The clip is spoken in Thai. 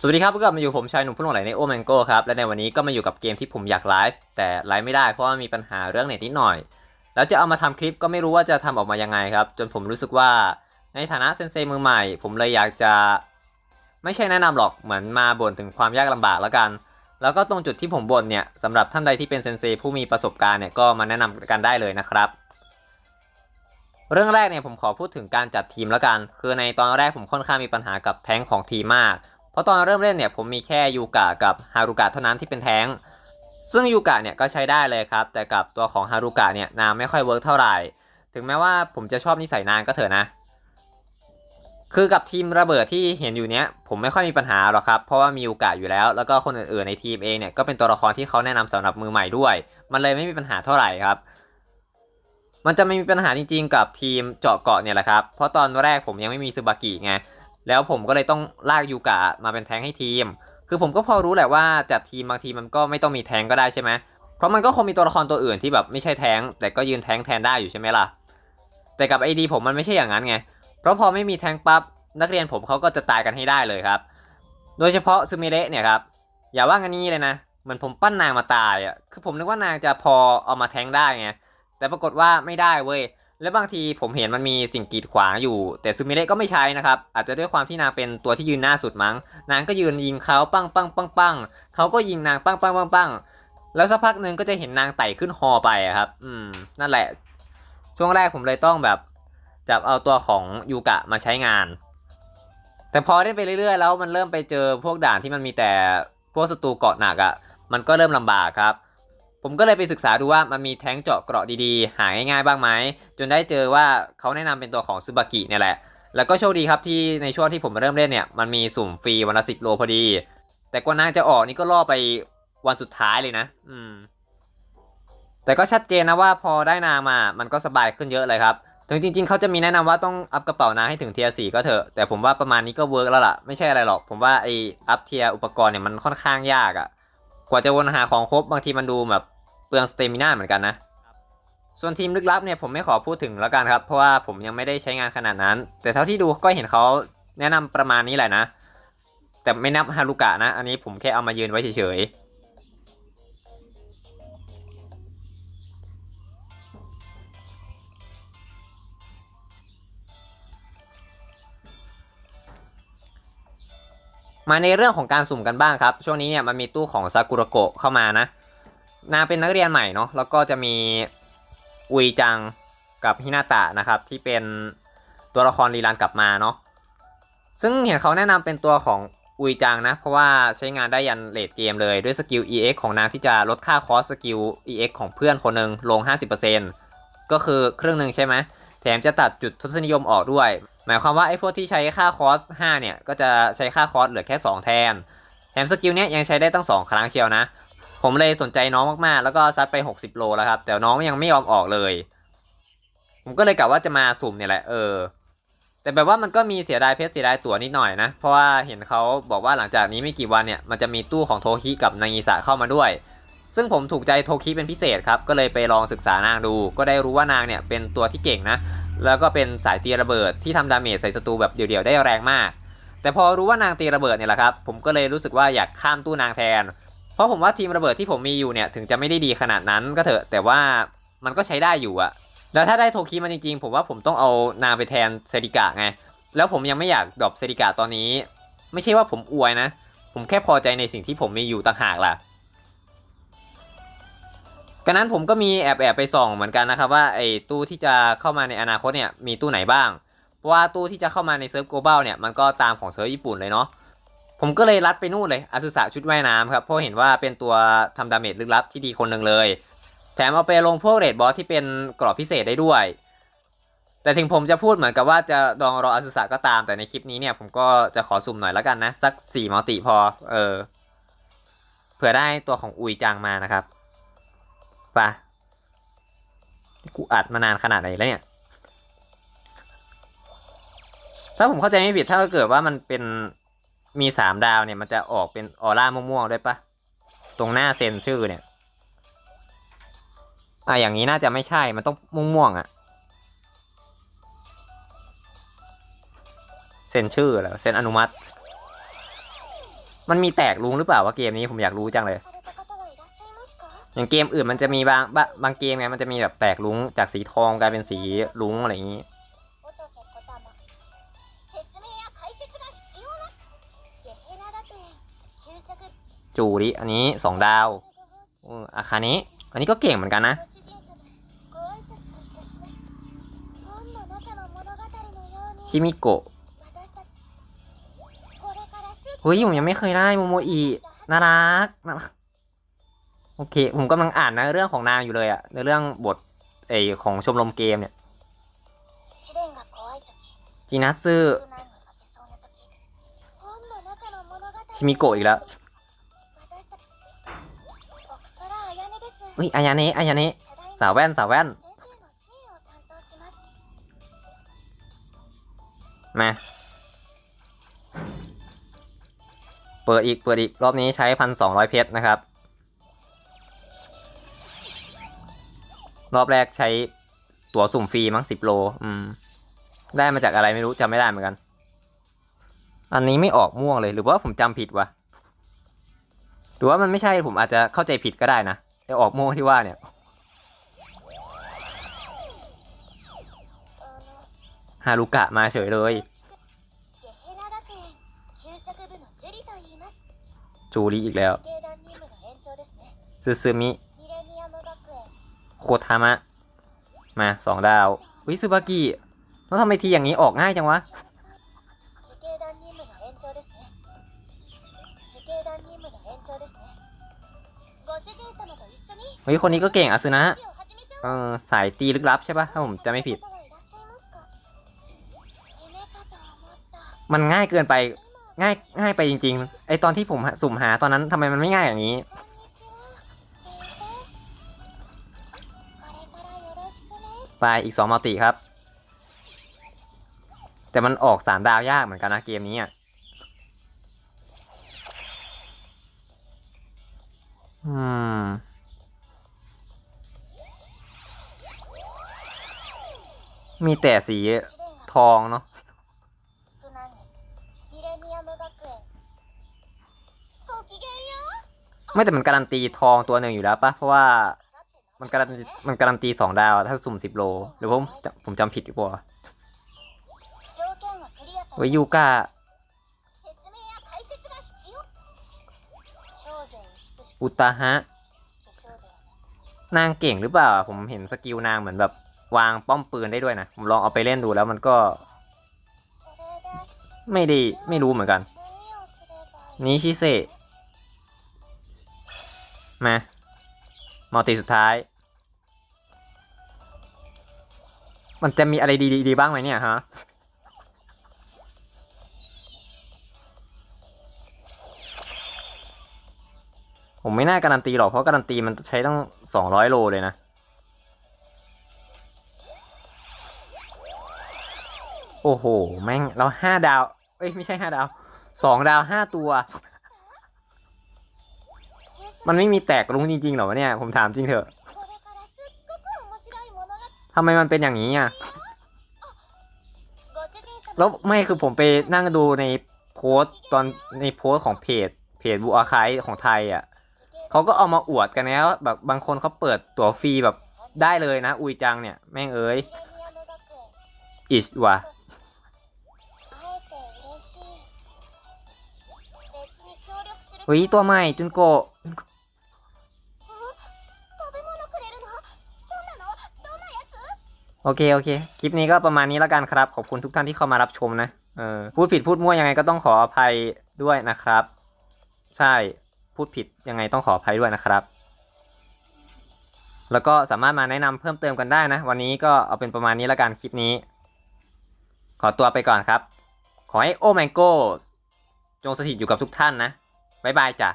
สวัสดีครับพบกับมาอยู่ผมชายหนุ่มผู้หลงไหลในโอแมงโก้ครับ และในวันนี้ก็มาอยู่กับเกมที่ผมอยากไลฟ์แต่ไลฟ์ไม่ได้เพราะว่ามีปัญหาเรื่องเน็ตนิดหน่อย แล้วจะเอามาทำคลิปก็ไม่รู้ว่าจะทำออกมายังไงครับ จนผมรู้สึกว่าในฐานะเซนเซมือใหม่ ผมเลยอยากจะ ไม่ใช่แนะนำหรอกเหมือนมาบ่นถึงความยากลำบากแล้วกัน แล้วก็ตรงจุดที่ผมบ่นเนี่ยสำหรับท่านใดที่เป็นเซนเซผู้มีประสบการณ์เนี่ยก็มาแนะนำกันได้เลยนะครับเรื่องแรกเนี่ยผมขอพูดถึงการจัดทีมแล้วกัน คือในตอนแรกผมค่อนข้างมีปัญหากับแท้งของทีมมาก เพราะตอนเริ่มเล่นเนี่ยผมมีแค่ยูกะกับฮารุกะเท่านั้นที่เป็นแท้ง ซึ่งยูกะเนี่ยก็ใช้ได้เลยครับ แต่กับตัวของฮารุกะเนี่ยนางไม่ค่อยเวิร์กเท่าไหร่ ถึงแม้ว่าผมจะชอบนิสัยนางก็เถอะนะ คือกับทีมระเบิดที่เห็นอยู่เนี้ยผมไม่ค่อยมีปัญหาหรอกครับ เพราะว่ามียูกะอยู่แล้ว แล้วก็คนอื่นๆในทีมเองเนี่ยก็เป็นตัวละครที่เขาแนะนำสำหรับมือใหม่ด้วย มันเลยไม่มีปัญหาเท่าไหร่ครับมันจะไม่มีปัญหาจริงๆ กับทีมเจาะเกาะเนี่ยแหละครับ เพราะตอนแรกผมยังไม่มีซูบากิไง แล้วผมก็เลยต้องลากยูกะมาเป็นแทงให้ทีม คือผมก็พอรู้แหละว่าจัดทีมบางทีมันก็ไม่ต้องมีแทงก็ได้ใช่ไหมเพราะมันก็คงมีตัวละครตัวอื่นที่แบบไม่ใช่แทงแต่ก็ยืนแทงแทนได้อยู่ใช่ไหมล่ะ แต่กับไอดีผมมันไม่ใช่อย่างนั้นไง เพราะพอไม่มีแทงปั๊บนักเรียนผมเขาก็จะตายกันให้ได้เลยครับ โดยเฉพาะซูมิเระเนี่ยครับ อย่าว่างันนี้เลยนะ เหมือนผมปั้นนางมาตายอะ คือผมนึกว่านางจะพอเอามาแทงได้ไง แต่ปรากฏว่าไม่ได้เว้ย และบางทีผมเห็นมันมีสิ่งกีดขวางอยู่ แต่ซูมิเระก็ไม่ใช้นะครับ อาจจะด้วยความที่นางเป็นตัวที่ยืนหน้าสุดมั้ง นางก็ยืนยิงเขาปังปังปังปังเขาก็ยิงนางปังปังปังปังแล้วสักพักหนึ่งก็จะเห็นนางไต่ขึ้นฮอไปครับ อืม นั่นแหละ ช่วงแรกผมเลยต้องแบบจับเอาตัวของยูกะมาใช้งาน แต่พอได้ไปเรื่อยๆ แล้วมันเริ่มไปเจอพวกด่านที่มันมีแต่พวกศัตรูเกาะหนักอะ่ะ มันก็เริ่มลำบากครับ ผมก็เลยไปศึกษาดูว่ามันมีแท้งเจาะเกราะดีๆ หาง่ายๆบ้างไหม จนได้เจอว่าเขาแนะนำเป็นตัวของซูบากิเนี่ยแหละ แล้วก็โชคดีครับที่ในช่วงที่ผมเริ่มเล่นเนี่ย มันมีสุ่มฟรีวันละสิบโลพอดี แต่กว่านางจะออกนี่ก็ล่อไปวันสุดท้ายเลยนะ อืม แต่ก็ชัดเจนนะว่าพอได้นางมา มันก็สบายขึ้นเยอะเลยครับ ถึงจริง ๆ เขาจะมีแนะนำว่าต้องอัพกระเป๋านางให้ถึงเทียร์สี่ก็เถอะ แต่ผมว่าประมาณนี้ก็เวิร์กแล้วล่ะ ไม่ใช่อะไรหรอก ผมว่าไออัพเทียร์อุปกรณ์เนี่ยมันค่อนข้างยากอะ่ะ กว่าจะวนหาของครบบางทีมันดูแบบ เปลืองสเตมิน่าเหมือนกันนะ ส่วนทีมลึกลับเนี่ยผมไม่ขอพูดถึงแล้วกันครับ เพราะว่าผมยังไม่ได้ใช้งานขนาดนั้น แต่เท่าที่ดูก็เห็นเขาแนะนำประมาณนี้แหละนะ แต่ไม่นับฮารุกะนะ อันนี้ผมแค่เอามายืนไว้เฉยๆมาในเรื่องของการสุ่มกันบ้างครับ ช่วงนี้เนี่ยมันมีตู้ของซากุระโกะเข้ามานะ นางเป็นนักเรียนใหม่เนาะแล้วก็จะมีอุยจังกับฮินาตะนะครับ ที่เป็นตัวละครรีรันกลับมาเนาะซึ่งเห็นเขาแนะนำเป็นตัวของอุยจังนะ เพราะว่าใช้งานได้ยันเลดเกมเลยด้วยสกิล EX ของนางที่จะลดค่าคอสสกิล EX ของเพื่อนคนหนึ่งลง 50%ก็คือครึ่งหนึ่งใช่ไหมแถมจะตัดจุดทศนิยมออกด้วย หมายความว่าไอ้พวกที่ใช้ค่าคอส 5 เนี่ย ก็จะใช้ค่าคอสเหลือแค่ 2 แทน แถมสกิลเนี้ยยังใช้ได้ตั้ง 2 ครั้งเชียวนะ ผมเลยสนใจน้องมากๆ แล้วก็ซัดไป 60 โลแล้วครับ แต่น้องยังไม่ยอมออกเลย ผมก็เลยกะว่าจะมาสุ่มเนี่ยแหละเออ แต่แบบว่ามันก็มีเสียดายเพชรเสียดายตั๋วนิดหน่อยนะ เพราะว่าเห็นเขาบอกว่าหลังจากนี้ไม่กี่วันเนี่ย มันจะมีตู้ของโทคิกับนางอีสะเข้ามาด้วย ซึ่งผมถูกใจโทคิเป็นพิเศษครับ ก็เลยไปลองศึกษานางดู ก็ได้รู้ว่านางเนี่ยเป็นตัวที่เก่งนะ แล้วก็เป็นสายตีระเบิดที่ทำดาเมจใส่ศัตรูแบบเดี่ยวๆได้แรงมาก แต่พอรู้ว่านางตีระเบิดเนี่ยแหละครับ ผมก็เลยรู้สึกว่าอยากข้ามตู้นางแทน เพราะผมว่าทีมระเบิดที่ผมมีอยู่เนี่ยถึงจะไม่ได้ดีขนาดนั้นก็เถอะ แต่ว่ามันก็ใช้ได้อยู่อะแล้วถ้าได้โทคิมันจริงๆ ผมว่าผมต้องเอานาไปแทนเซริกะไง แล้วผมยังไม่อยากดรอปเซริกะตอนนี้ ไม่ใช่ว่าผมอวยนะ ผมแค่พอใจในสิ่งที่ผมมีอยู่ต่างหากล่ะกันนั้นผมก็มีแอบแอบไปส่องเหมือนกันนะครับว่าไอ้ตู้ที่จะเข้ามาในอนาคตเนี่ยมีตู้ไหนบ้าง เพราะว่าตู้ที่จะเข้ามาในเซิร์ฟโกลบอลเนี่ยมันก็ตามของเซิร์ฟญี่ปุ่นเลยเนาะ ผมก็เลยรัดไปนู่นเลยอาซึสะชุดว่ายน้ำครับเพราะเห็นว่าเป็นตัวทำดาเมจลึกลับที่ดีคนหนึ่งเลย แถมเอาไปลงพวกเรดบอสที่เป็นกรอบพิเศษได้ด้วย แต่ถึงผมจะพูดเหมือนกับว่าจะดองรออาซึสะก็ตามแต่ในคลิปนี้เนี่ยผมก็จะขอสุ่มหน่อยแล้วกันนะ สักสี่มัลติพอ เออเผื่อได้ตัวของอุยจังมานะครับไปะกูอัดมานานขนาดไหนแล้วเนี่ยถ้าผมเข้าใจไม่ผิดถ้าเกิดว่ามันเป็น มีสามดาวเนี่ยมันจะออกเป็นออร่าม่วงๆด้วยปะตรงหน้าเซ็นชื่อเนี่ย อะอย่างนี้น่าจะไม่ใช่มันต้องม่วงๆอะ่ะ เซ็นชื่อแล้วเซ็นอนุมัติ มันมีแตกลุงหรือเปล่าว่าเกมนี้ผมอยากรู้จังเลย อย่างเกมอื่นมันจะมีบางบางเกมไงมันจะมีแบบแตกลุงจากสีทองกลายเป็นสีลุงอะไรอย่างนี้ จูริอันนี้สองดาวอาคานี้ อันนี้ก็เก่งเหมือนกันนะ ชิมิโกะเฮ้ยผมยังไม่เคยได้โมโมอีน่ารักน่ารัก โอเค ผมกำลังอ่านนะเรื่องของนางอยู่เลยอะในเรื่องบทเอของชมรมเกมเนี่ยจีนัสซึชิมิโกะอีกแล้ว อุ้ยอายานี้อันยานี้สาวแว่นสาวแว่น มา เปิดอีกเปิดอีกรอบนี้ใช้พันสองร้อยเพชรนะครับ รอบแรกใช้ตั๋วสุ่มฟรีมั้งสิบโล อืม ได้มาจากอะไรไม่รู้จำไม่ได้เหมือนกัน อันนี้ไม่ออกม่วงเลยหรือว่าผมจำผิดวะหรือว่ามันไม่ใช่ผมอาจจะเข้าใจผิดก็ได้นะ ไอออกม่วงที่ว่าเนี่ย あの ฮารุกะมาเฉยเลย ゲヘラ学園給食部のジュリと言います จูริอีกแล้ว 定団任務の延長ですね ซึซึมิ ミレニアム学園 โคทามะ มาสองดาววิซึบากิแล้วทำไมทีอย่างนี้ออกง่ายจังวะ 時系団任務の延長ですね時系団任務の延長ですねご主人様と一緒に เฮ้ยคนนี้ก็เก่งอาซึนะเออสายตีลึกลับใช่ปะถ้าผมจะไม่ผิด มันง่ายเกินไปง่ายง่ายไปจริง ๆ ไอตอนที่ผมสุ่มหาตอนนั้นทำไมมันไม่ง่ายอย่างนี้ ไปอีกสองมัลติครับ แต่มันออกสามดาวยากเหมือนกันนะเกมนี้อะอืม มีแต่สีทองเนาะไม่แต่มันการันตีทองตัวหนึ่งอยู่แล้วปะเพราะว่ามันการันมันการันตีสองดาว ถ้าสุ่มสิบโล หรือผมผมจำผิดดีกว่าเวยูกาอุตาฮะ นางเก่งหรือเปล่า ผมเห็นสกิลนางเหมือนแบบ วางป้อมปืนได้ด้วยนะผมลองเอาไปเล่นดูแล้วมันก็ ไม่ดีไม่รู้เหมือนกันนี้ชิเซมามอลติสุดท้าย มันจะมีอะไรดีๆบ้างไหมเนี่ยฮะผมไม่น่าการันตีหรอกเพราะการันตีมันใช้ต้องสองร้อยโลเลยนะ โอ้โห แม่งเราห้าดาว เอ้ย ไม่ใช่ห้าดาวสองดาวห้าตัว มันไม่มีแตกรุ้งจริงๆหรอวะเนี่ย ผมถามจริงเถอะทำไมมันเป็นอย่างนี้อะแล้วไม่คือผมไปนั่งดูในโพสตอนในโพสของเพจ เพจบูอาคายของไทยอะเขาก็เอามาอวดกันแล้ว แบบบางคนเขาเปิดตั๋วฟรีแบบได้เลยนะ อุยจังเนี่ย แม่งเอ้ยอิชว่ะ เฮ้ยตัวใหม่จุนโกโอเคโอเค คลิปนี้ก็ประมาณนี้แล้วกันครับ ขอบคุณทุกท่านที่เข้ามารับชมนะเออพูดผิดพูดมั่วยังไงก็ต้องขออภัยด้วยนะครับ ใช่พูดผิดยังไงต้องขออภัยด้วยนะครับ แล้วก็สามารถมาแนะนำเพิ่มเติมกันได้นะ วันนี้ก็เอาเป็นประมาณนี้แล้วกันคลิปนี้ ขอตัวไปก่อนครับ ขอให้โอแมงโกจงสถิตอยู่กับทุกท่านนะ บ๊ายบายจ้ะ